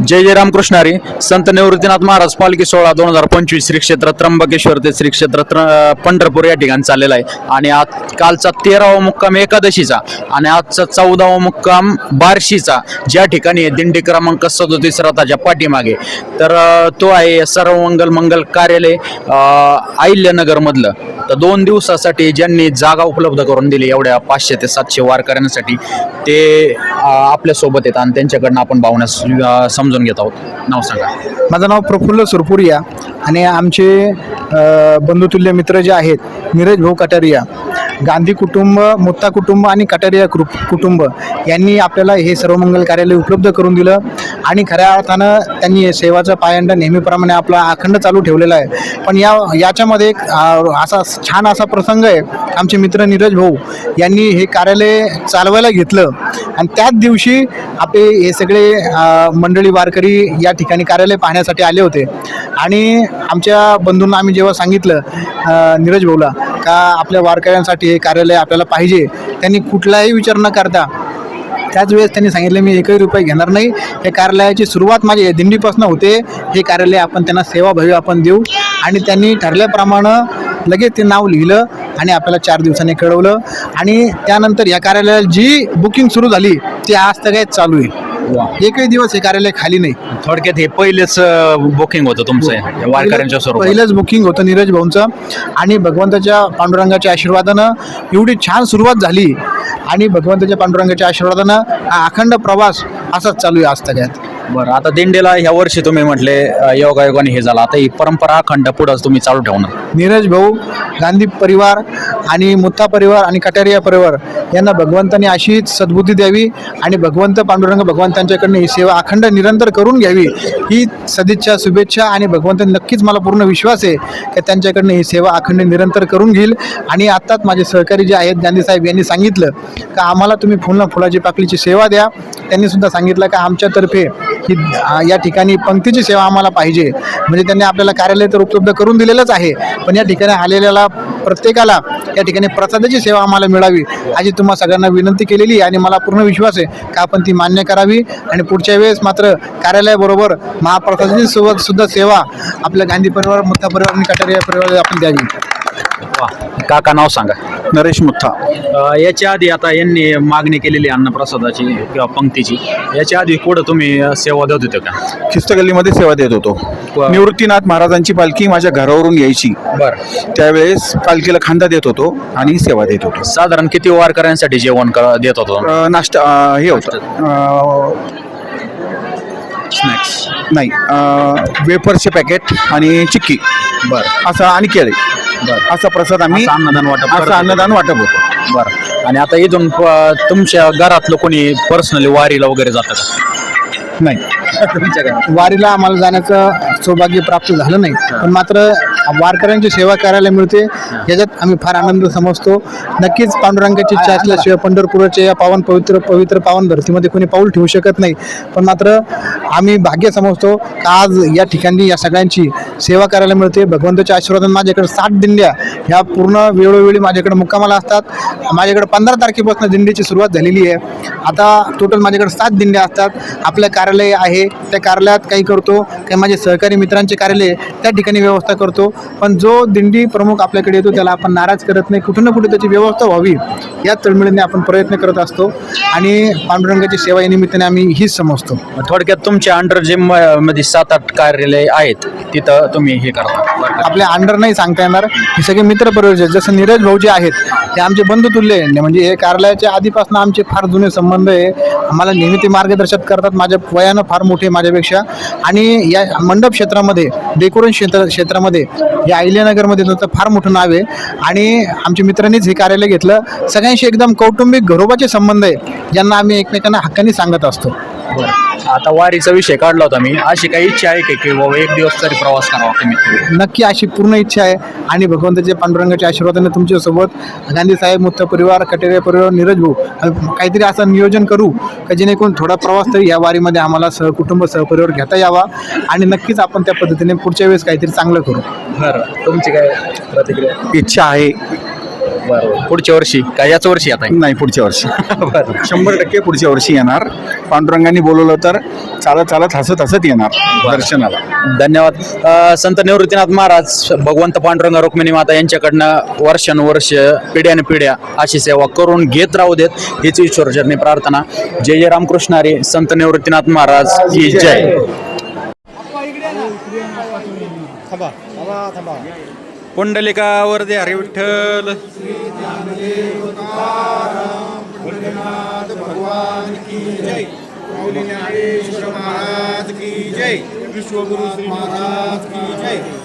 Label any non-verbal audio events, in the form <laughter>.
जय जय रामकृष्ण हरी संत निवृत्तीनाथ महाराज पालखी सोहळा दोन हजार पंचवीस श्री क्षेत्र त्र्यंबकेश्वर ते श्री क्षेत्र पंढरपूर या ठिकाणी चाललेला आहे. आणि आज कालचा तेरावा मुक्काम एकादशीचा आणि आजचा चौदावा मुक्काम बार्शीचा. ज्या ठिकाणी आहे दिंडी क्रमांक सदोतीस रथाच्या पाठीमागे. तर तो आहे सर्व मंगल मंगल कार्यालय अहिल्यानगर मधलं तर दोन दिवसासाठी ज्यांनी जागा उपलब्ध करून दिली एवढ्या पाचशे ते सातशे वारकऱ्यांसाठी ते आपल्यासोबत आहेत आणि त्यांच्याकडनं आपण भावना समजा समजून घेत आहोत. नाव सांगा. माझं नाव प्रफुल्ल सुरपुरिया आणि आमचे अ, बंधुतुल्य मित्र जे आहेत नीरज भाऊ कटारिया गांधी कुटुंब मुत्ता कुटुंब आणि कटारिया कृ कुटुंब यांनी आपल्याला हे सर्वमंगल कार्यालय उपलब्ध करून दिलं. आणि खऱ्या अर्थानं त्यांनी सेवाचा पायंडा नेहमीप्रमाणे आपला अखंड चालू ठेवलेला आहे. पण या याच्यामध्ये एक, असा छान असा प्रसंग आहे. आमचे मित्र नीरज भाऊ यांनी हे कार्यालय चालवायला घेतलं. आणि त्याच दिवशी आपले हे सगळे मंडळी वारकरी या ठिकाणी कार्यालय पाहण्यासाठी आले होते. आणि आमच्या बंधूंना आम्ही जेव्हा सांगितलं नीरज भाऊला का आपल्या वारकऱ्यांसाठी हे कार्यालय आपल्याला पाहिजे त्यांनी कुठलाही विचार न करता त्याच वेळेस त्यांनी सांगितलं मी एकही रुपये घेणार नाही. हे कार्यालयाची सुरुवात माझी दिंडीपासून होते. हे कार्यालय आपण त्यांना सेवाभावी आपण देऊ. आणि त्यांनी ठरल्याप्रमाणे लगेच ते नाव लिहिलं आणि आपल्याला चार दिवसांनी कळवलं. आणि त्यानंतर या कार्यालयाला जी बुकिंग सुरू झाली ती आज तगायत चालू आहे. एकही दिवस हे कार्यालय खाली नाही. थोडक्यात हे पहिलेच बुकिंग होतं तुमचं वारकऱ्यांच्या स्वरूपात. पहिलंच बुकिंग होतं नीरज भाऊंचं. आणि भगवंताच्या पांडुरंगाच्या आशीर्वादानं एवढी छान सुरुवात झाली. आणि भगवंताच्या पांडुरंगाच्या आशीर्वादानं अखंड प्रवास असाच चालू आहे आज तगायत बरं आता दिंडीला ह्या वर्षी तुम्ही म्हटले योगायोगाने हे झालं. आता ही परंपरा अखंड पुढं तुम्ही चालू ठेवणार. नीरज भाऊ गांधी परिवार आणि मुत्ता परिवार आणि कटारिया परिवार यांना भगवंताने अशीच सद्बुद्धी द्यावी आणि भगवंत पांडुरंग भगवंतांच्याकडनं ही सेवा अखंड निरंतर करून घ्यावी. ही सदिच्छा शुभेच्छा आणि भगवंत नक्कीच मला पूर्ण विश्वास आहे की त्यांच्याकडनं ही सेवा अखंड निरंतर करून घेईल. आणि आत्ताच माझे सहकारी जे आहेत गांधी साहेब यांनी सांगितलं का आम्हाला तुम्ही फुलं फुलाची पाकळीची सेवा द्या. त्यांनी सुद्धा सांगितलं का आमच्यातर्फे ही या ठिकाणी पंक्तीची सेवा आम्हाला पाहिजे. म्हणजे त्यांनी आपल्याला कार्यालय तर उपलब्ध करून दिलेलंच आहे पण या ठिकाणी आलेल्याला प्रत्येकाला या ठिकाणी प्रसादाची सेवा आम्हाला मिळावी अशी तुम्हा सगळ्यांना विनंती केलेली आणि मला पूर्ण विश्वास आहे का आपण ती मान्य करावी आणि पुढच्या वेळेस मात्र कार्यालयाबरोबर महाप्रसादाची सोबत सुद्धा सेवा आपल्या गांधी परिवार मुक्ता परिवार आणि कटारिया परिवार आपण द्यावी. काका नाव सांगा. नरेश अ, याच्या आधी आता यांनी मागणी केलेली अन्नप्रसादाची किंवा पंक्तीची. याच्या आधी पुढं तुम्ही अ, सेवा देत होते का? खिस्त गल्लीमध्ये सेवा देत होतो. वा. निवृत्तीनाथ महाराजांची पालखी माझ्या घरावरून यायची. बरं. त्यावेळेस पालखीला खांदा देत होतो आणि सेवा देत होतो. साधारण किती वारकऱ्यांसाठी जेवण कर- देत होतो? अं, नाश्ता अं, हे होतं. स्नॅक्स नाही अं, वेफर्सचे पॅकेट आणि चिक्की. बरं. असं आणि केळे. बरं. असा प्रसाद आम्ही असं अन्नदान वाटप असं. अन्नदान वाटप होतो. बरं. आणि आता इथून प- तुमच्या घरातलं कोणी पर्सनली वारीला वगैरे जातं का? नाही. <laughs> तुमच्या घरात. वारीला आम्हाला जाण्याचं सौभाग्य प्राप्त झालं नाही. पण मात्र वारकऱ्यांची सेवा करायला मिळते. याच्यात आम्ही फार आनंद समजतो. नक्कीच पांडुरंगाची इच्छा असल्याशिवाय पंढरपुराच्या या पावन पवित्र पवित्र पावन धर्तीमध्ये कोणी पाऊल ठेवू शकत नाही. पण मात्र आम्ही भाग्य समजतो का आज या ठिकाणी या सगळ्यांची सेवा करायला मिळते. भगवंताच्या आशीर्वादाने माझ्याकडे सात दिंड्या ह्या पूर्ण वेळोवेळी माझ्याकडे मुक्कामाला असतात. माझ्याकडे पंधरा तारखेपासून दिंडीची सुरुवात झालेली आहे. आता टोटल माझ्याकडे सात दिंड्या असतात. आपलं कार्यालय आहे. त्या कार्यालयात काही करतो. काही माझे सहकारी मित्रांचे कार्यालय त्या ठिकाणी व्यवस्था करतो. पण जो दिंडी प्रमुख आपल्याकडे येतो त्याला आपण नाराज करत नाही. कुठं ना कुठे त्याची व्यवस्था व्हावी या तळमळीने आपण प्रयत्न करत असतो. आणि पांडुरंगाची सेवा या निमित्ताने आम्ही हीच समजतो. थोडक्यात तुमच्या अंडर जिममध्ये सात आठ कार्यालय आहेत. तिथं तुम्ही हे करता? आपल्या अंडर नाही सांगता येणार. हे सगळे मित्र परिवार. जसं नीरज भाऊ जे आहेत ते आमचे बंधुतुल्य म्हणजे हे कार्यालयाच्या आधीपासून आमचे फार जुने संबंध आहे. आम्हाला नेहमी ते मार्गदर्शन करतात. माझ्या वयानं फार मोठे माझ्यापेक्षा. आणि या मंडप क्षेत्रामध्ये डेकोरेशन क्षेत्र क्षेत्रामध्ये या अहिल्यानगरमध्ये त्याचं फार मोठं नाव आहे. आणि आमच्या मित्रांनीच हे कार्यालय घेतलं. सगळ्यांशी एकदम कौटुंबिक घरोबाचे संबंध आहे ज्यांना आम्ही एकमेकांना हक्काने सांगत असतो. आता वारीचा विषय काढला होता मी. अशी काही इच्छा आहे का की बाबा एक दिवस तरी प्रवास करावा कमीत कमी नक्की अशी पूर्ण इच्छा आहे. आणि भगवंताच्या पांडुरंगाच्या आशीर्वादाने तुमच्यासोबत गांधी साहेब मुत्त परिवार कटेरे परिवार नीरज भाऊ काहीतरी असं नियोजन करू का जेणेकरून थोडा प्रवास तरी या वारीमध्ये आम्हाला सहकुटुंब सहपरिवार घेता यावा आणि नक्कीच आपण त्या पद्धतीने पुढच्या वेळेस काहीतरी चांगलं करू. बरं. तुमची काय प्रतिक्रिया? इच्छा आहे पुढच्या वर्षी का याच वर्षी आता? नाही पुढच्या वर्षी. शंभर टक्के पुढच्या वर्षी येणार. पांडुरंगांनी बोलवलं तर चालत चालत हसत हसत येणार दर्शनाला. धन्यवाद. अ, संत निवृत्तीनाथ महाराज भगवंत पांडुरंग रुक्मिणी माता यांच्याकडनं वर्षानुवर्ष पिढ्याने पिढ्या अशी सेवा करून घेत राहू देत हीच ईश्वरचरणी प्रार्थना. जय जय रामकृष्ण हरी. संत निवृत्तीनाथ महाराज की जय. पुंडलिका वरदे हरी विठ्ठल. महाराज की जय. विश्वगुरु श्री महाराज की जय.